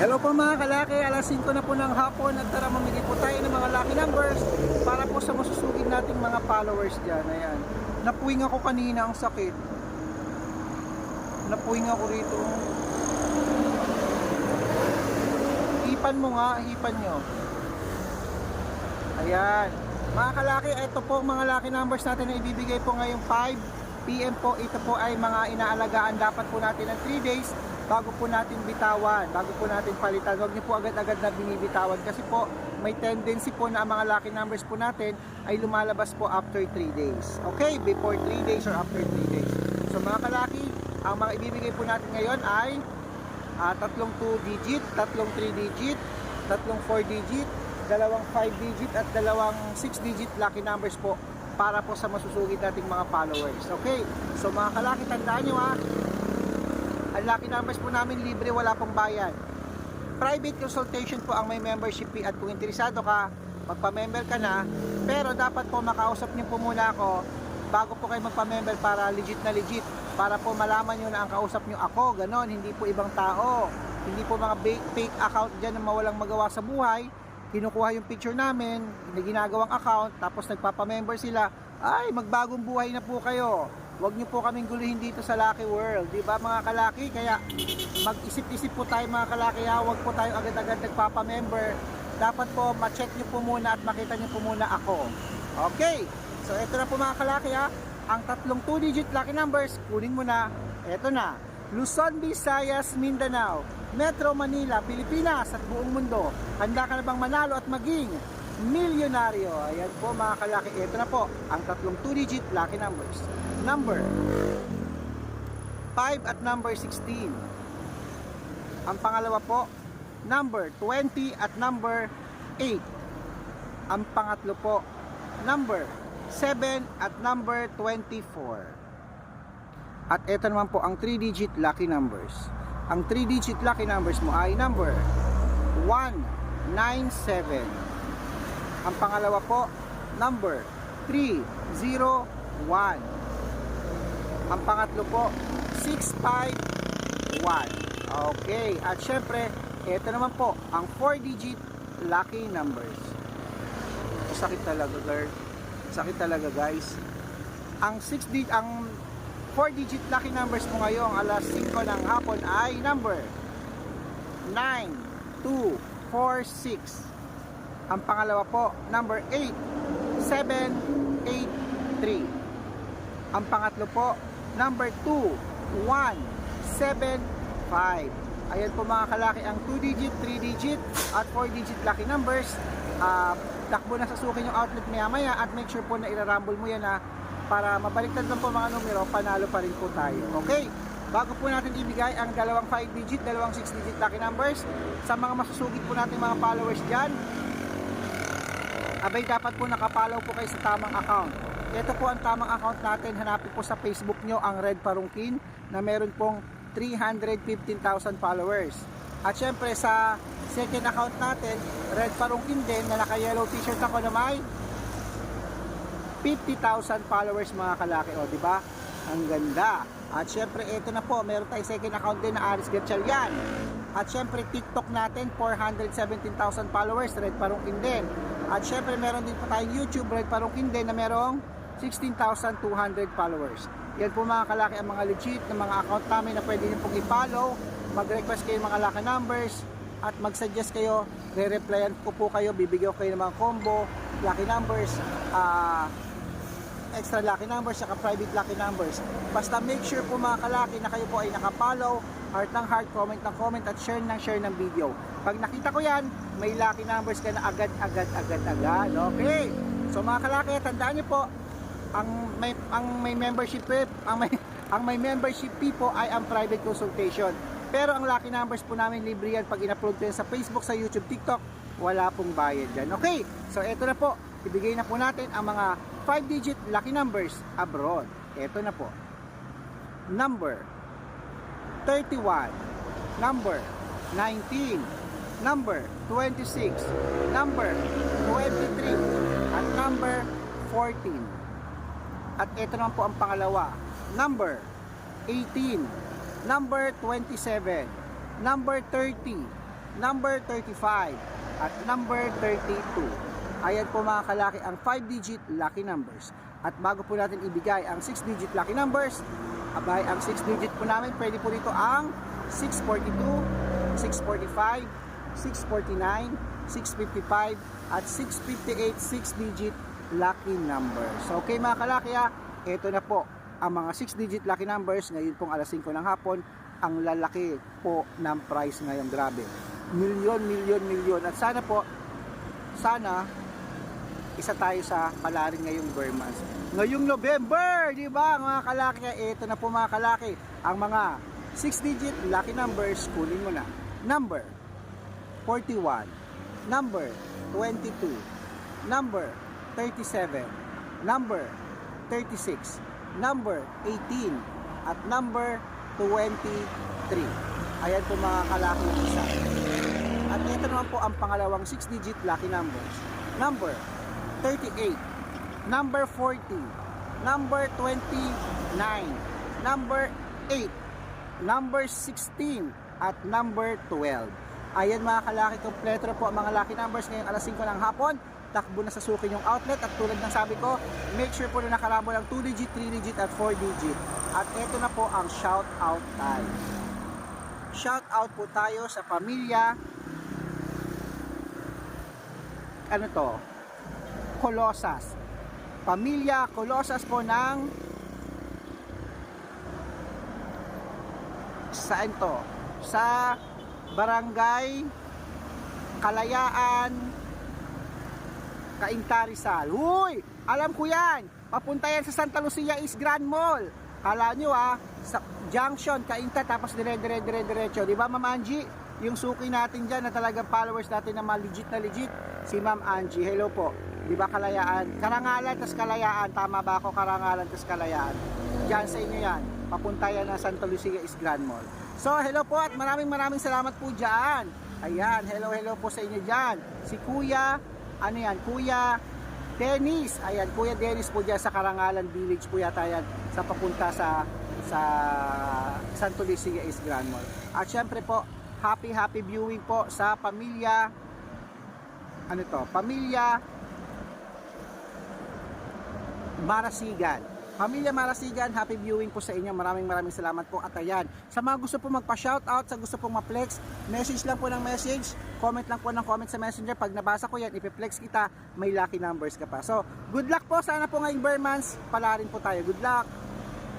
Hello po mga kalaki, alas 5 na po ng hapon at tara mamigay po tayo ng mga lucky numbers para po sa masusugid nating mga followers dyan. Ayan. Napuwing ako kanina ang sakit. Napuwing ako rito. Hipan mo nga, hipan nyo. Ayan. Mga kalaki, ito po mga lucky numbers natin na ibibigay po ngayong 5 PM po. Ito po ay mga inaalagaan dapat po natin ng 3 days bago po natin bitawan, bago po natin palitan. Huwag niyo po agad-agad na binibitawan kasi po may tendency po na ang mga lucky numbers po natin ay lumalabas po after 3 days. Okay, before 3 days or after 3 days. So mga kalaki, ang mga ibibigay po natin ngayon ay ah, tatlong 2 digit, tatlong 3 digit, tatlong 4 digit, dalawang 5 digit at dalawang 6 digit lucky numbers po para po sa masusugid nating mga followers. Okay, so mga kalaki, tandaan nyo ha, ang lucky numbers po namin libre, wala pong bayad. Private consultation po ang may membership fee at kung interesado ka, magpa-member ka na, pero dapat po makausap niyo po muna ako bago po kayo magpa-member para legit na legit, para po malaman niyo na ang kausap niyo ako, ganon, hindi po ibang tao, hindi po mga fake, account dyan na mawalang magawa sa buhay, kinukuha yung picture namin, na ginagawang account, tapos nagpapa-member sila, ay, magbagong buhay na po kayo. Huwag niyo po kaming guluhin dito sa Lucky World, di ba mga kalaki? Kaya mag-isip-isip po tayo mga kalaki ha, huwag po tayo agad-agad nagpapa-member. Dapat po ma-check niyo po muna at makita niyo po muna ako. Okay, so ito na po mga kalaki ha, ang tatlong 2-digit lucky numbers, kunin mo na, ito na. Luzon, Visayas, Mindanao, Metro Manila, Pilipinas at buong mundo. Handa ka na bang manalo at maging milyonaryo? Ayan po mga kalaki, ito na po ang tatlong 2-digit lucky numbers. Number 5 at number 16. Ang pangalawa po, number 20 at number 8. Ang pangatlo po, number 7 at number 24. At ito naman po ang 3-digit lucky numbers. Ang 3-digit lucky numbers mo ay number 197. Ang pangalawa po, number 301. Ang pangatlo po, 651. Okay, at syempre, ito naman po, ang 4-digit lucky numbers. Sakit talaga, girl. Sakit talaga, guys. Ang 6 digit ang 4 digit lucky numbers mo ngayong alas 5 ng hapon ay number 9246. Ang pangalawa po, number 8783. Ang pangatlo po, number 2175. Ayan po mga kalaki ang 2 digit, 3 digit at 4 digit lucky numbers. Ah, takbo na sa sukin yung outlet maya maya at make sure po na irarumble mo yan na para mabaliktad lang po mga numero, panalo pa rin po tayo. Okay? Bago po natin ibigay ang dalawang 5 digit, dalawang 6 digit lucky numbers sa mga masusugid po natin mga followers dyan, abay dapat po nakapollow po kayo sa tamang account. Ito po ang tamang account natin. Hanapin po sa Facebook nyo ang Red Parungkin na meron pong 315,000 followers. At syempre sa second account natin, Red Parungkin din na naka-yellow t-shirt ako na may 50,000 followers mga kalaki. O, di ba? Ang ganda. At syempre, ito na po. Meron tayong second account din na Aris Gatchalian. At syempre, TikTok natin, 417,000 followers. Red Parungkin din. At syempre, meron din po tayong YouTube, Red Parungkin din na merong 16,200 followers. Yan po mga kalaki ang mga legit na mga account namin na pwede nyo pong i-follow. Mag-request kayo mga laki numbers at mag-suggest kayo. Re-replyan ko po kayo. Bibigyan ko kayo ng mga combo, lucky numbers, ah extra lucky numbers, saka private lucky numbers. Basta make sure po mga kalaki na kayo po ay nakapollow, heart ng heart, comment ng comment, at share ng share ng video. Pag nakita ko yan, may lucky numbers ka na agad, agad, agad, agad. Okay? So mga kalaki, tandaan niyo po, ang may ang may membership fee, ang may ang may membership fee po ay ang private consultation. Pero ang lucky numbers po namin libre yan pag in-upload ko yan sa Facebook, sa YouTube, TikTok, wala pong bayad yan. Okay? So ito na po, ibigay na po natin ang mga 5-digit lucky numbers abroad. Ito na po. Number 31, number 19, number 26, number 23, at number 14. At ito naman po ang pangalawa. Number 18, number 27, number 30, number 35, at number 32. Ayan po mga kalaki ang 5-digit lucky numbers. At bago po natin ibigay ang 6-digit lucky numbers, abay ang 6-digit po namin, pwede po dito ang 642, 645, 649, 655, at 658 6-digit lucky numbers. So, okay mga kalaki ha, ito na po ang mga 6-digit lucky numbers ngayon pong alas 5 ng hapon ang lalaki po ng price ngayon grabe milyon milyon milyon at sana po sana isa tayo sa palarin ngayong Burmans. Ngayong November di ba mga kalaki? Ito na po mga kalaki. Ang mga 6 digit lucky numbers kunin mo na. Number 41 number 22 number 37 number 36 number 18 at number 23 ayan po mga kalaki isa. At ito naman po ang pangalawang 6 digit lucky numbers. Number 38 number 40 number 29 number 8 number 16 at number 12 ayan mga kalaki kompleto po ang mga lucky numbers. Ngayong alas 5 ng hapon takbo na sa suki yung outlet. At tulad ng sabi ko make sure po na nakaramo ng 2 digit, 3 digit at 4 digit at ito na po ang shout out time. Shout out po tayo sa pamilya. Ano to Colosas pamilya Colosas po ng saan to sa barangay Kalayaan Cainta Rizal. Uy! Alam ko yan! Papunta yan sa Santa Lucia East Grand Mall. Kala nyo ah, sa junction, Cainta, tapos dire dire dire diretso. Di ba Ma'am Angie? Yung suki natin dyan na talagang followers natin na mga legit na legit, si Ma'am Angie. Hello po. Di ba Kalayaan? Karangalan, tas Kalayaan. Tama ba ako? Karangalan, tas Kalayaan. Diyan sa inyo yan. Papunta yan na Santa Lucia East Grand Mall. So, hello po at maraming maraming salamat po dyan. Ayan, hello, hello po sa inyo dyan. Si Kuya, ano yan, Kuya Dennis. Ayan, Kuya Dennis po dyan sa Karangalan Village po yata yan sa papunta sa sa Santo Lucia East Grand Mall. At syempre po, happy happy viewing po sa pamilya ano to, pamilya Marasigan. Pamilya Marasigan, happy viewing po sa inyo. Maraming maraming salamat po at ayan. Sa mga gusto po magpa-shoutout, sa gusto pong ma-flex, message lang po ng message, comment lang po ng comment sa messenger. Pag nabasa ko yan, ipiflex kita, may lucky numbers ka pa. So, good luck po. Sana po ngayong Burmans, pala rin po tayo. Good luck.